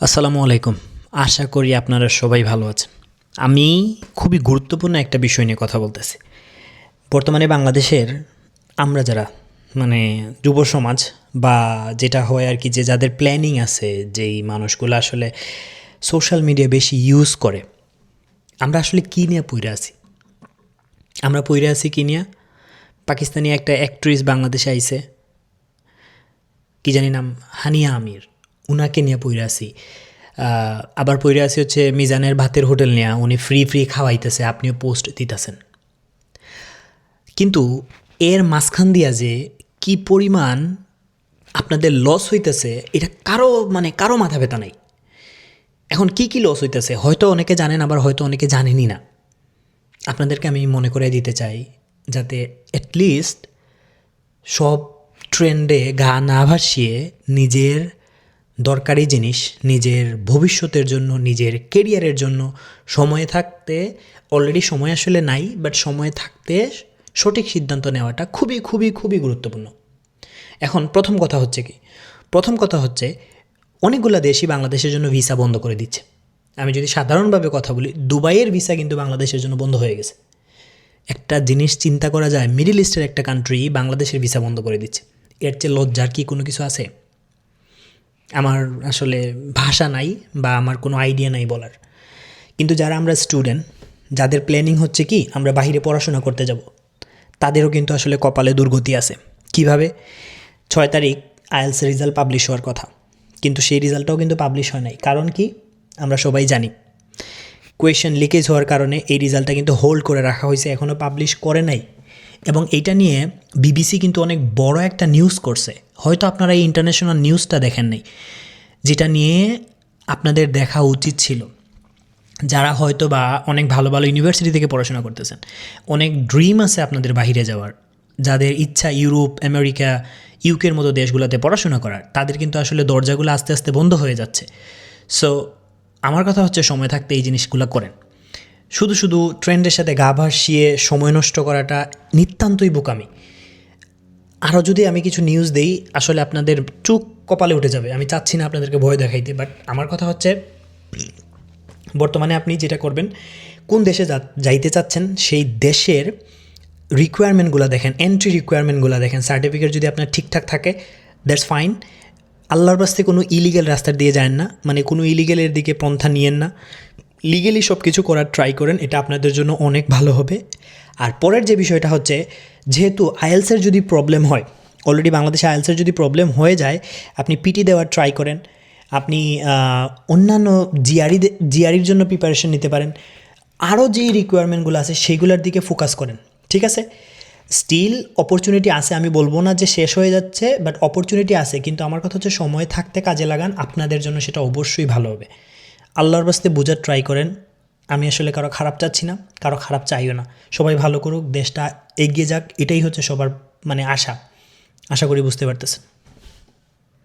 আসসালামু আলাইকুম। আশা করি আপনারা সবাই ভালো আছেন। আমি খুবই গুরুত্বপূর্ণ একটা বিষয় নিয়ে কথা বলতেছি। বর্তমানে বাংলাদেশের আমরা যারা মানে যুব সমাজ বা যেটা হয় আর কি, যে যাদের প্ল্যানিং আছে, যেই মানুষগুলো আসলে সোশ্যাল মিডিয়া বেশি ইউজ করে, আমরা আসলে কী নিয়ে পইরে আছি? আমরা পইরে আছি কী নিয়ে? পাকিস্তানি একটা অ্যাক্ট্রেস বাংলাদেশে আইছে, কি জানি নাম? হানিয়া আমির। উনাকে নিয়ে পইরে আছি। আবার পইরে আছি হচ্ছে মিজানের ভাতের হোটেল নিয়ে। উনি ফ্রি ফ্রি খাওয়াইতেছে, আপনিও পোস্ট দিতেছেন। কিন্তু এর মাঝখান দিয়া যে কি পরিমাণ আপনাদের লস হইতেছে, এটা কারও মানে কারও মাথা ব্যথা নাই। এখন কি কি লস হইতেছে, হয়তো অনেকে জানেন, আবার হয়তো অনেকে জানেনই না। আপনাদেরকে আমি মনে করে দিতে চাই, যাতে অ্যাটলিস্ট সব ট্রেন্ডে গা না ভাসিয়ে নিজের দরকারি জিনিস নিজের ভবিষ্যতের জন্য, নিজের কেরিয়ারের জন্য। সময়ে থাকতে অলরেডি সময় আসলে নাই বাট সময়ে থাকতে সঠিক সিদ্ধান্ত নেওয়াটা খুবই খুবই খুবই গুরুত্বপূর্ণ। এখন প্রথম কথা হচ্ছে কি? প্রথম কথা হচ্ছে, অনেকগুলো দেশই বাংলাদেশের জন্য ভিসা বন্ধ করে দিচ্ছে। আমি যদি সাধারণভাবে কথা বলি, দুবাইয়ের ভিসা কিন্তু বাংলাদেশের জন্য বন্ধ হয়ে গেছে। একটা জিনিস চিন্তা করা যায় মিডিল ইস্টের একটা কান্ট্রি বাংলাদেশের ভিসা বন্ধ করে দিচ্ছে। এর চেয়ে লজ্জার কি কোনো কিছু আছে? আমার আসলে ভাষা নাই বা আমার কোনো আইডিয়া নাই বলার। কিন্তু যারা আমরা স্টুডেন্ট যাদের প্ল্যানিং হচ্ছে কি, আমরা বাইরে পড়াশোনা করতে যাব, তাদেরও কিন্তু আসলে কপালে দুর্গতি আছে। কীভাবে? ছয় তারিখ আইএলস রেজাল্ট পাবলিশ হওয়ার কথা। কিন্তু সেই রেজাল্টটাও কিন্তু পাবলিশ হয় নাই। কারণ কি? আমরা সবাই জানি। কোয়েশ্চেন লিকেজ হওয়ার কারণে এই রেজাল্টটা কিন্তু হোল্ড করে রাখা হয়েছে এখনও পাবলিশ করে নাই। এবং এইটা নিয়ে বিবিসি কিন্তু অনেক বড় একটা নিউজ করছে। হয়তো আপনারা এই ইন্টারন্যাশনাল নিউজটা দেখেন নাই, যেটা নিয়ে আপনাদের দেখা উচিত ছিল। যারা হয়তো বা অনেক ভালো ভালো ইউনিভার্সিটি থেকে পড়াশোনা করতেছেন, অনেক ড্রিম আছে আপনাদের বাইরে যাওয়ার। যাদের ইচ্ছা ইউরোপ, আমেরিকা ইউকের মতো দেশগুলোতে পড়াশোনা করার, তাদের কিন্তু আসলে দরজাগুলো আস্তে আস্তে বন্ধ হয়ে যাচ্ছে। সো আমার কথা হচ্ছে সময় থাকতে এই জিনিসগুলো করেন। শুধু শুধু ট্রেন্ডের সাথে গা ভাসিয়ে সময় নষ্ট করাটা নিতান্তই বোকামি। আরও যদি আমি কিছু নিউজ দেই, আসলে আপনাদের চুপ কপালে উঠে যাবে। আমি চাচ্ছি না আপনাদেরকে ভয় দেখাইতে বাট আমার কথা হচ্ছে, বর্তমানে আপনি যেটা করবেন, কোন দেশে যাইতে চাচ্ছেন, সেই দেশের রিকোয়ারমেন্টগুলো দেখেন এন্ট্রি রিকোয়ারমেন্টগুলো দেখেন। সার্টিফিকেট যদি আপনার ঠিকঠাক থাকে দ্যাটস ফাইন আল্লাহর বাস্তে কোনো ইলিগেল রাস্তার দিয়ে যায় না মানে কোনো ইলিগেলের দিকে পন্থা নিয়েন না। লিগেলি সব কিছু করার ট্রাই করেন, এটা আপনাদের জন্য অনেক ভালো হবে। আর পরের যে বিষয়টা হচ্ছে, যেহেতু আইএলসের যদি প্রবলেম হয় অলরেডি বাংলাদেশে আইএলসের যদি প্রবলেম হয়ে যায়, আপনি পিটি দেওয়ার ট্রাই করেন, আপনি অন্যান্য জিআরই জিআরির জন্য প্রিপারেশন নিতে পারেন, আরও যেই রিকোয়ারমেন্টগুলো আছে সেইগুলোর দিকে ফোকাস করেন, ঠিক আছে? স্টিল অপরচুনিটি আছে, আমি বলব না যে শেষ হয়ে যাচ্ছে বাট অপরচুনিটি আছে, কিন্তু আমার কথা হচ্ছে সময় থাকতে কাজে লাগান, আপনাদের জন্য সেটা অবশ্যই ভালো হবে। আল্লাহর বাস্তে বোঝার ট্রাই করেন। আমি আসলে কারও খারাপ চাচ্ছি না, কারও খারাপ চাইও না। সবাই ভালো করুক, দেশটা এগিয়ে যাক, এটাই হচ্ছে সবার মানে আশা। আশা করি বুঝতে পারতেছেন।